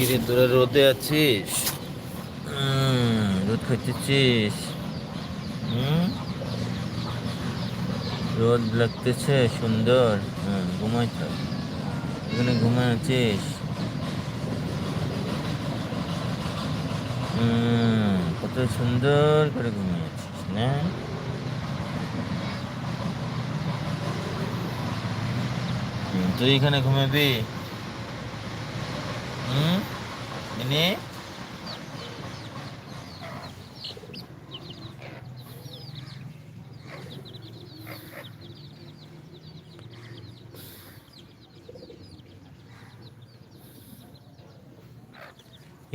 কিরে তোরা রোদে আছিস? রোদ হুম? রোদ লাগতেছে, সুন্দর। হুম ঘুমাই থাক এখানে ঘুমাই আছিস? কত সুন্দর করে ঘুমিয়ে আছিস, না? তুই এখানে ঘুমাবি হুম এনে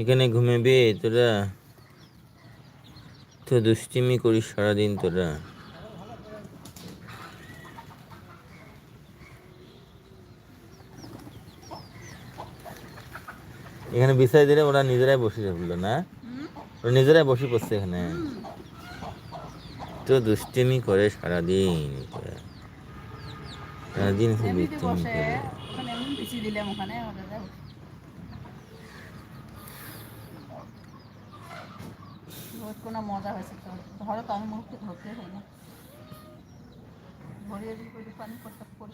এখানে ঘুমাবি তোরা। তো দুষ্টিমি করিস সারাদিন তোরা। এখানে বিছাই দিলে ওরা নিজেরাই বসে যাবলো না? ওরা নিজেরাই বসে পড়ছে এখানে। তো দুষ্টিমি করে সারাদিন সারাদিন দুষ্টিমি করে। মজা হয়েছে তো? ধরো তো আমি মুখে ধরতে হয় না। ভরিয়ে পানি পরিষ্কার করে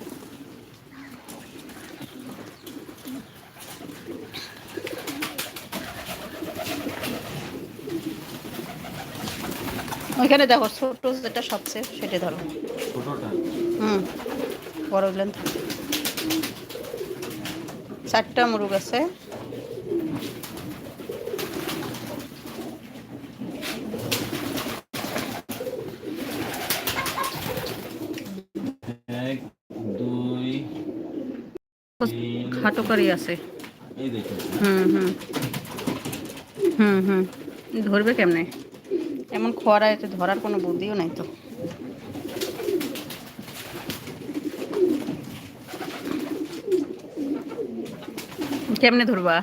ওইখানে দেখো ছোট যেটা সবচেয়ে সেটা ধরো। হুম বড় গুলেন চারটা মুরগ আছে। এক খাটো করি আছে। হুম হুম। হুম হুম। ধরবে কেমনে? এমন খোয়ারা এতে ধরার কোনো বুদ্ধিও নাই তো। কেমনে ধরবা?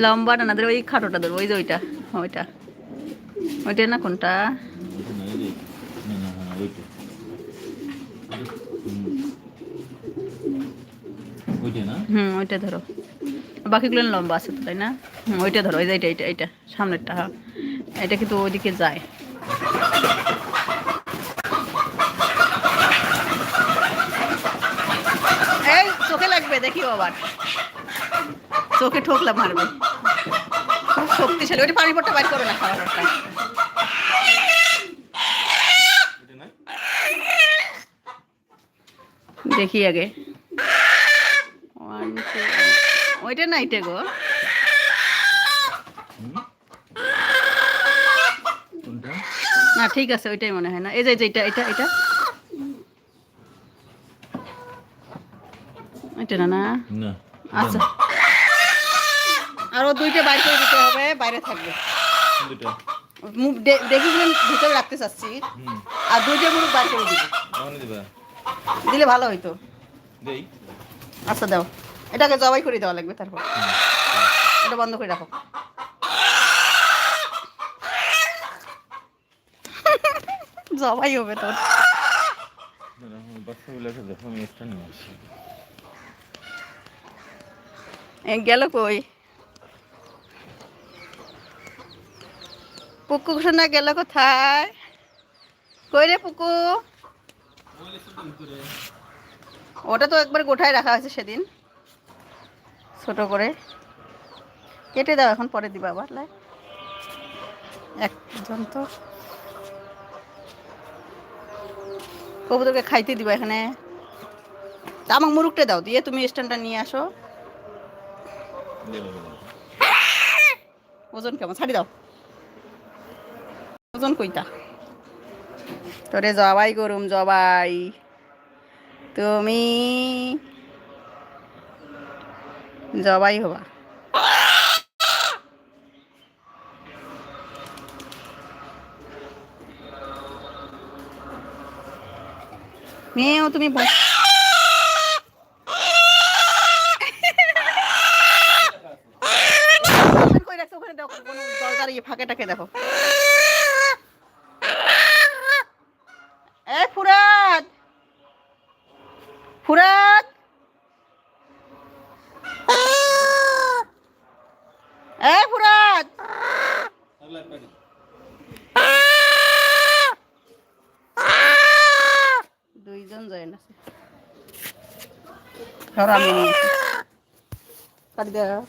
লম্বাটা না ওই খাটোটা ধরবো ওই যে ওইটা ওইটা। ওইটা না কোনটা। হুম। ওইটা ধরো। বাকিগুলো লম্বা আছে তাই না? হুম, ওইটা ধরো, ওই যে সামনেরটা হ্যাঁ। কিন্তু যায়। এই, চোখে লাগবে দেখিও আবার। চোখে ঠোকলা মারবে। খুব শক্তিশালী। ওইটা পানি পট্টা বাইর করো না খাওয়ার দেখি আগে। ওইটা না এইটা গো। না ঠিক আছে ওইটাই মনে হয় না। এই যে এটা এটা এটা এটা না না। আচ্ছা। আরও দুইটা বাইরে করে দিতে হবে বাইরে থাকবে। দুটা মুখ দে- দেখি ভিতরে রাখতে চাচ্ছি। আর দুইটা মুখ বাইর করে দিব। দিলে ভালো হইতো। আচ্ছা দাও। এটাকে জবাই করে দেওয়া লাগবে তারপর। এটা বন্ধ করে রাখো। জবাই হবে তোর। গেল কই? পুকু সোনা গেল কোথায়? কই রে পুকু? ওটা তো একবার গোঠায় রাখা হয়েছে সেদিন। ছোট করে। কেটে দাও এখন, পরে দিবা আবার একজন তো কবুতরকে খাইতে দিবা এখানে। তা আমাকে মুরুকটা দাও, দিয়ে তুমি স্ট্যান্ডটা নিয়ে আসো। ওজন কেমন? ছাড়ি দাও। ওজন কইতা? তোরে জবাই করুম জবাই। তুমি জবাই হবা। মেয়েও তুমি ওখানে? দেখো, ইয়ে ফাঁকে টাকে দেখো এ ফুরাত ফুরাত এ ফুরাত দুইজন জয়েন আছে। ধরো আমি নিয়ে কাটি দাও